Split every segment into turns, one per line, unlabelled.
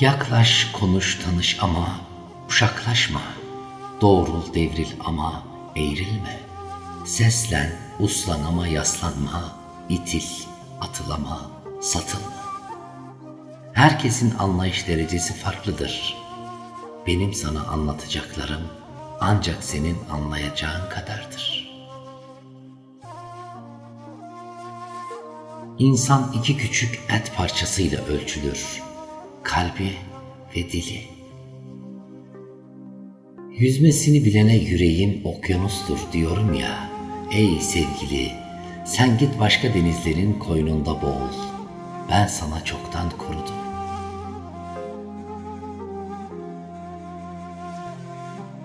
Yaklaş, konuş, tanış ama uşaklaşma. Doğrul, devril ama eğrilme. Seslen, uslan ama yaslanma. İtil, atılama, satılma. Herkesin anlayış derecesi farklıdır. Benim sana anlatacaklarım ancak senin anlayacağın kadardır. İnsan iki küçük et parçasıyla ölçülür. Kalbi ve dili. Yüzmesini bilene yüreğin okyanustur diyorum ya. Ey sevgili, sen git başka denizlerin koynunda boğul. Ben sana çoktan korudum.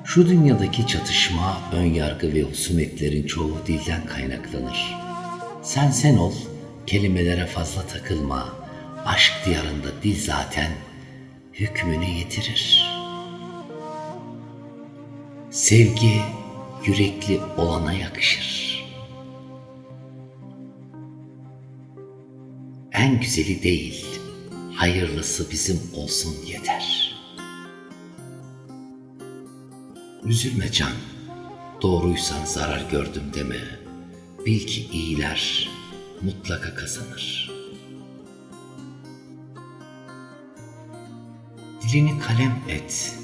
Şu dünyadaki çatışma, önyargı ve husumetlerin çoğu dilden kaynaklanır. Sen sen ol, kelimelere fazla takılma. Aşk diyarında dil zaten hükmünü yitirir. Sevgi yürekli olana yakışır. En güzeli değil, hayırlısı bizim olsun yeter. Üzülme can, doğruysan zarar gördüm deme. Bil ki iyiler mutlaka kazanır. Dilini kalem et,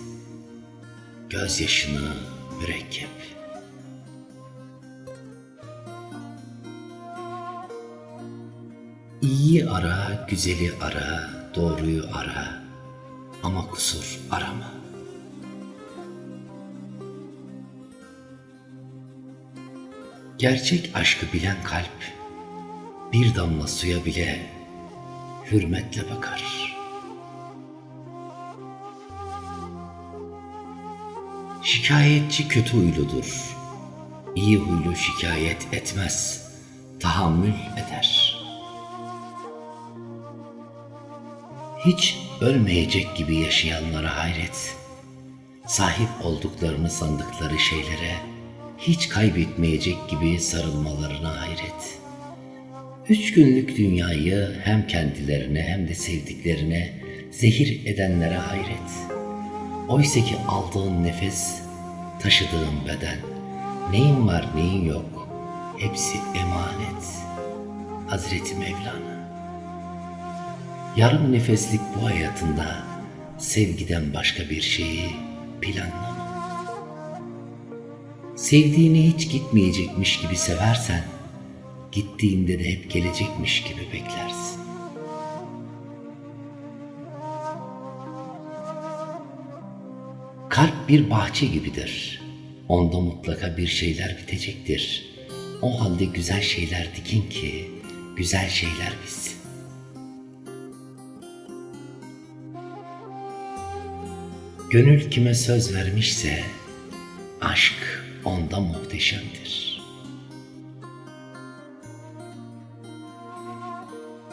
gözyaşını mürekkep. İyiyi ara, güzeli ara, doğruyu ara ama kusur arama. Gerçek aşkı bilen kalp bir damla suya bile hürmetle bakar. Şikayetçi kötü huyludur. İyi huylu şikayet etmez, tahammül eder. Hiç ölmeyecek gibi yaşayanlara hayret. Sahip olduklarını sandıkları şeylere hiç kaybetmeyecek gibi sarılmalarına hayret. Üç günlük dünyayı hem kendilerine hem de sevdiklerine zehir edenlere hayret. Oysa ki aldığın nefes, taşıdığın beden, neyin var neyin yok, hepsi emanet. Hazreti Mevlana. Yarım nefeslik bu hayatında sevgiden başka bir şeyi planlama. Sevdiğini hiç gitmeyecekmiş gibi seversen, gittiğinde de hep gelecekmiş gibi beklersin. Bir bahçe gibidir. Onda mutlaka bir şeyler bitecektir. O halde güzel şeyler dikin ki güzel şeyler bitsin. Gönül kime söz vermişse aşk onda muhteşemdir.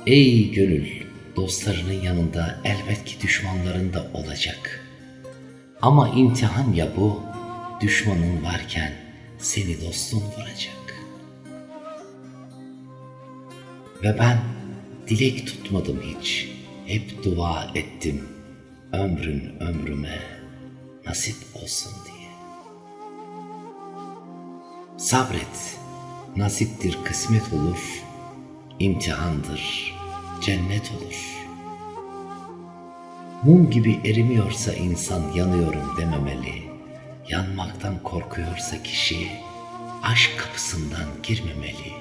Ey gönül, dostlarının yanında elbet ki düşmanların da olacak. Ama imtihan ya bu, düşmanın varken seni dostun vuracak. Ve ben dilek tutmadım hiç, hep dua ettim ömrün ömrüme nasip olsun diye. Sabret, nasiptir kısmet olur, imtihandır cennet olur. Mum gibi erimiyorsa insan yanıyorum dememeli. Yanmaktan korkuyorsa kişi aşk kapısından girmemeli.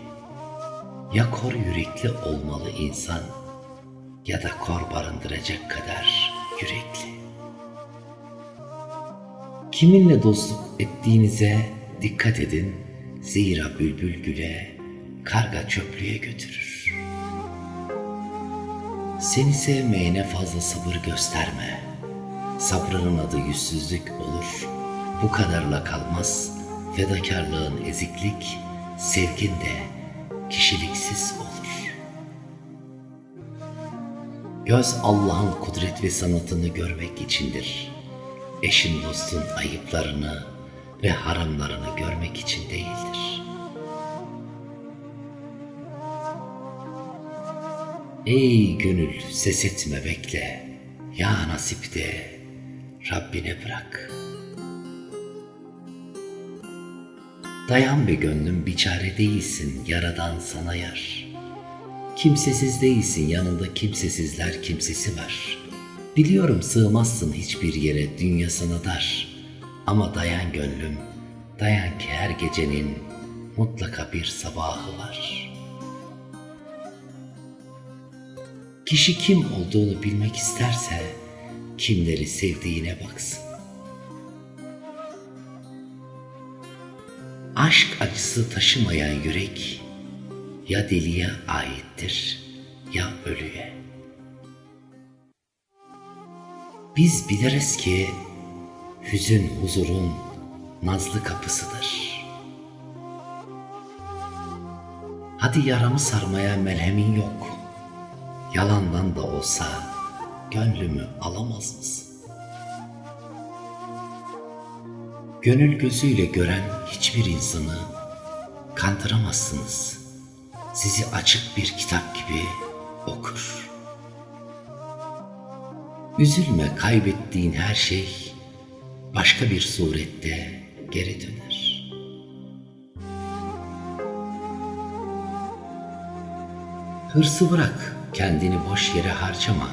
Ya kor yürekli olmalı insan ya da kor barındıracak kadar yürekli. Kiminle dostluk ettiğinize dikkat edin. Zira bülbül güle, karga çöplüğe götürür. Seni sevmeyene fazla sabır gösterme. Sabrının adı yüzsüzlük olur. Bu kadarla kalmaz. Fedakarlığın eziklik, sevgin de kişiliksiz olur. Göz Allah'ın kudret ve sanatını görmek içindir. Eşin dostun ayıplarını ve haramlarını görmek için değildir. Ey gönül ses etme bekle. Ya nasip de Rabbine bırak. Dayan be gönlüm biçare değilsin yaradan sana yar. Kimsesiz değilsin yanında kimsesizler kimsesi var. Biliyorum sığmazsın hiçbir yere dünya sana dar. Ama dayan gönlüm, dayan ki her gecenin mutlaka bir sabahı var. Kişi kim olduğunu bilmek isterse kimleri sevdiğine baksın. Aşk acısı taşımayan yürek ya deliye aittir ya ölüye. Biz biliriz ki hüzün huzurun nazlı kapısıdır. Hadi yaramı sarmaya merhemin yok. Yalandan da olsa gönlümü alamaz mısın? Gönül gözüyle gören hiçbir insanı kandıramazsınız. Sizi açık bir kitap gibi okur. Üzülme kaybettiğin her şey başka bir surette geri döner. Hırsı bırak, kendini boş yere harcama.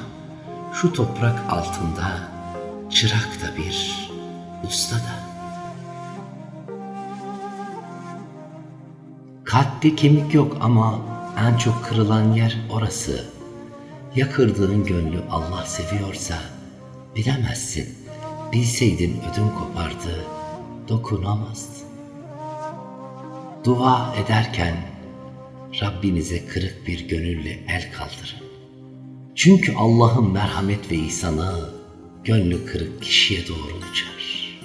Şu toprak altında çırak da bir, usta da. Kalpte kemik yok ama en çok kırılan yer orası. Ya kırdığın gönlü Allah seviyorsa bilemezsin. Bilseydin ödün kopardı, dokunamazdın. Dua ederken Rabbinize kırık bir gönülle el kaldırın. Çünkü Allah'ın merhamet ve ihsanı gönlü kırık kişiye doğru uçar.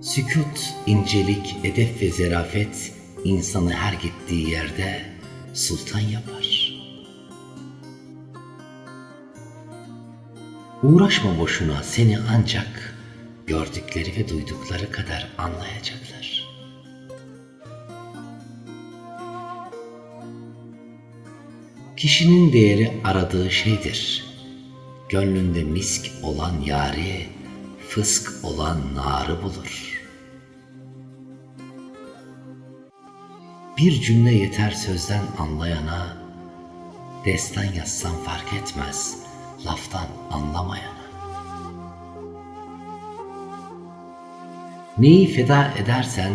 Sükut, incelik, edep ve zerafet insanı her gittiği yerde sultan yapar. Uğraşma boşuna seni ancak gördükleri ve duydukları kadar anlayacaklar. Kişinin değeri aradığı şeydir. Gönlünde misk olan yari, fısk olan narı bulur. Bir cümle yeter sözden anlayana, destan yazsan fark etmez laftan anlamayana. Neyi feda edersen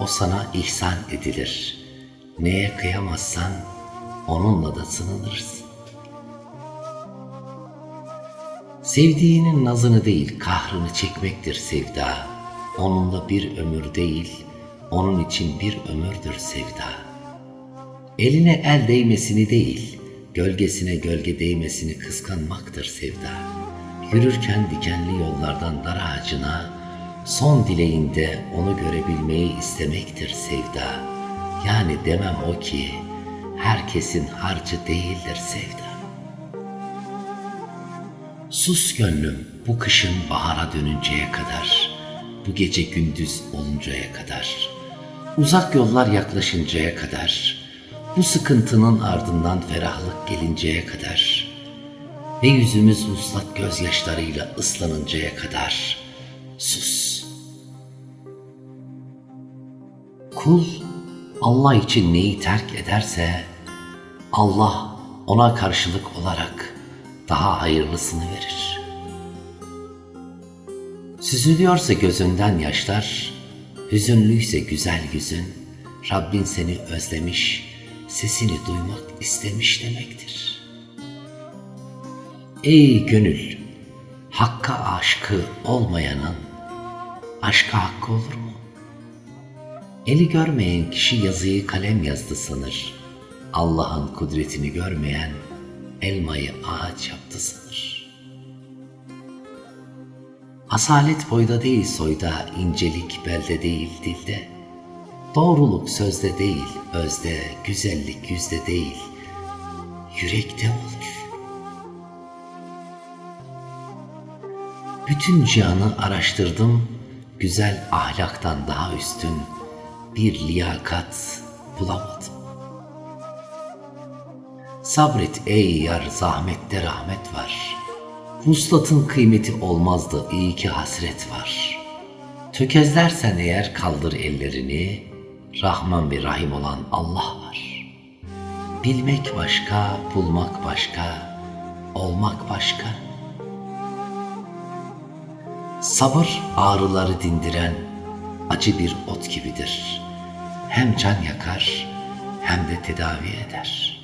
o sana ihsan edilir. Neye kıyamazsan onunla da sınanırsın. Sevdiğinin nazını değil kahrını çekmektir sevda. Onunla bir ömür değil, onun için bir ömürdür sevda. Eline el değmesini değil, gölgesine gölge değmesini kıskanmaktır sevda. Yürürken dikenli yollardan dar ağacına, son dileğinde onu görebilmeyi istemektir sevda. Yani demem o ki, herkesin harcı değildir sevda. Sus gönlüm bu kışın bahara dönünceye kadar, bu gece gündüz oluncaya kadar, uzak yollar yaklaşıncaya kadar, bu sıkıntının ardından ferahlık gelinceye kadar ve yüzümüz uslat gözyaşlarıyla ıslanıncaya kadar sus. Kul Allah için neyi terk ederse Allah ona karşılık olarak daha hayırlısını verir. Süzülüyorsa gözünden yaşlar, hüzünlüyse güzel yüzün, Rabbin seni özlemiş, sesini duymak istemiş demektir. Ey gönül, hakka aşkı olmayanın aşka hakkı olur mu? Eli görmeyen kişi yazıyı kalem yazdı sanır. Allah'ın kudretini görmeyen elmayı ağaç yaptı sanır. Asalet boyda değil soyda, incelik belde değil dilde. Doğruluk sözde değil, özde, güzellik yüzde değil, yürekte olur. Bütün cihanı araştırdım, güzel ahlaktan daha üstün bir liyakat bulamadım. Sabret ey yar zahmette rahmet var. Vuslatın kıymeti olmazdı iyi ki hasret var. Tökezlersen eğer kaldır ellerini, Rahman ve Rahim olan Allah var. Bilmek başka, bulmak başka, olmak başka. Sabır ağrıları dindiren acı bir ot gibidir. Hem can yakar hem de tedavi eder.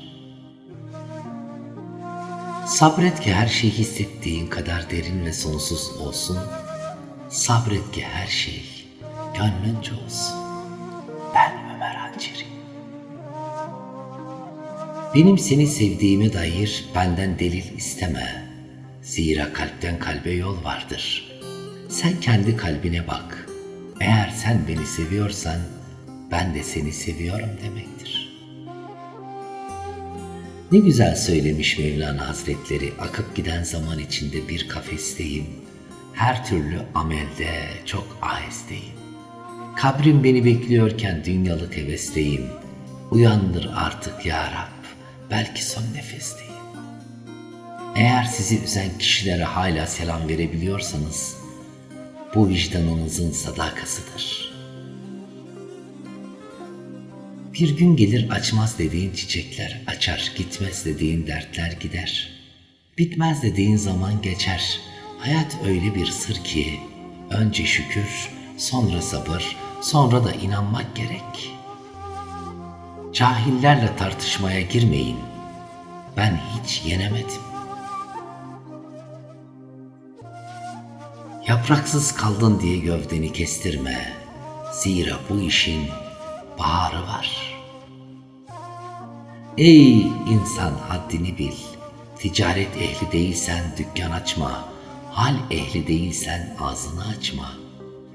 Sabret ki her şey hissettiğin kadar derin ve sonsuz olsun. Sabret ki her şey gönlünce olsun. Ben Ömer Hançeri. Benim seni sevdiğime dair benden delil isteme. Zira kalpten kalbe yol vardır. Sen kendi kalbine bak. Eğer sen beni seviyorsan ben de seni seviyorum demektir. Ne güzel söylemiş Mevlana Hazretleri akıp giden zaman içinde bir kafesteyim. Her türlü amelde çok ahesteyim. Kabrim beni bekliyorken dünyalık hevesteyim. Uyandır artık ya Rab, belki son nefesteyim. Eğer sizi üzen kişilere hala selam verebiliyorsanız, bu vicdanınızın sadakasıdır. Bir gün gelir açmaz dediğin çiçekler açar, gitmez dediğin dertler gider. Bitmez dediğin zaman geçer. Hayat öyle bir sır ki önce şükür, sonra sabır, sonra da inanmak gerek. Cahillerle tartışmaya girmeyin. Ben hiç yenemedim. Yapraksız kaldın diye gövdeni kestirme. Zira bu işin baharı var. Ey insan haddini bil. Ticaret ehli değilsen dükkan açma. Hal ehli değilsen ağzını açma.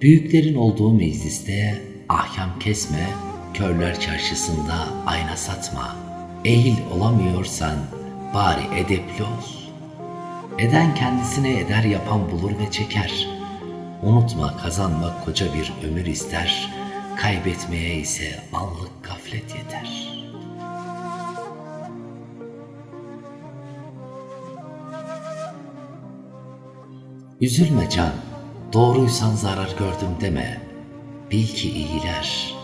Büyüklerin olduğu mecliste ahkam kesme. Körler çarşısında ayna satma. Ehil olamıyorsan bari edepli ol. Eden kendisine eder yapan bulur ve çeker. Unutma kazanmak koca bir ömür ister, kaybetmeye ise anlık gaflet yeter. Üzülme can, doğruysan zarar gördüm deme. Bil ki iyiler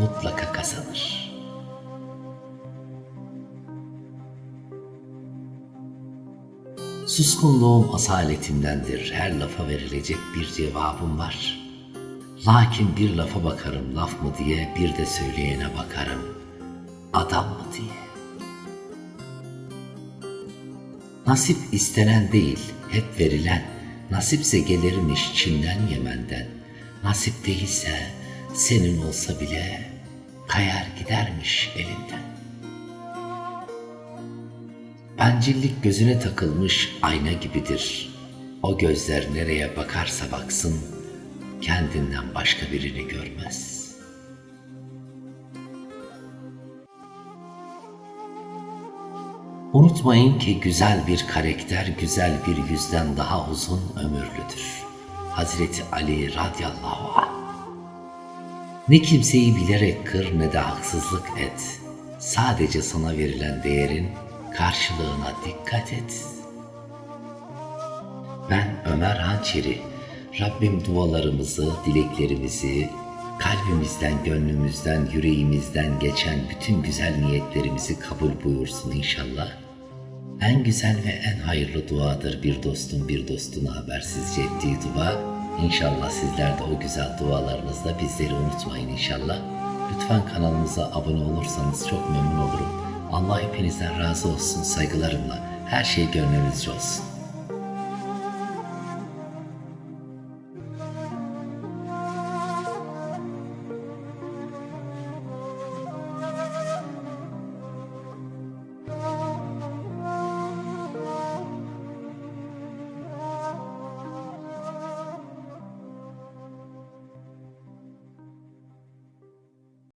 mutlaka kazanır.'' Suskunluğum asaletimdendir. Her lafa verilecek bir cevabım var. Lakin bir lafa bakarım laf mı diye bir de söyleyene bakarım. Adam mı diye. Nasip istenen değil, hep verilen. Nasipse gelirmiş Çin'den Yemen'den. Nasip değilse senin olsa bile kayar gidermiş elinden. Bencillik gözüne takılmış ayna gibidir. O gözler nereye bakarsa baksın, kendinden başka birini görmez. Unutmayın ki güzel bir karakter güzel bir yüzden daha uzun ömürlüdür. Hazreti Ali radıyallahu anh. Ne kimseyi bilerek kır ne de haksızlık et. Sadece sana verilen değerin karşılığına dikkat et. Ben Ömer Hançeri. Rabbim dualarımızı, dileklerimizi, kalbimizden, gönlümüzden, yüreğimizden geçen bütün güzel niyetlerimizi kabul buyursun inşallah. En güzel ve en hayırlı duadır bir dostun bir dostuna habersizce ettiği dua. İnşallah sizler de o güzel dualarınızla bizleri unutmayın inşallah. Lütfen kanalımıza abone olursanız çok memnun olurum. Allah hepinizden razı olsun saygılarımla. Her şey gönlünüzce olsun.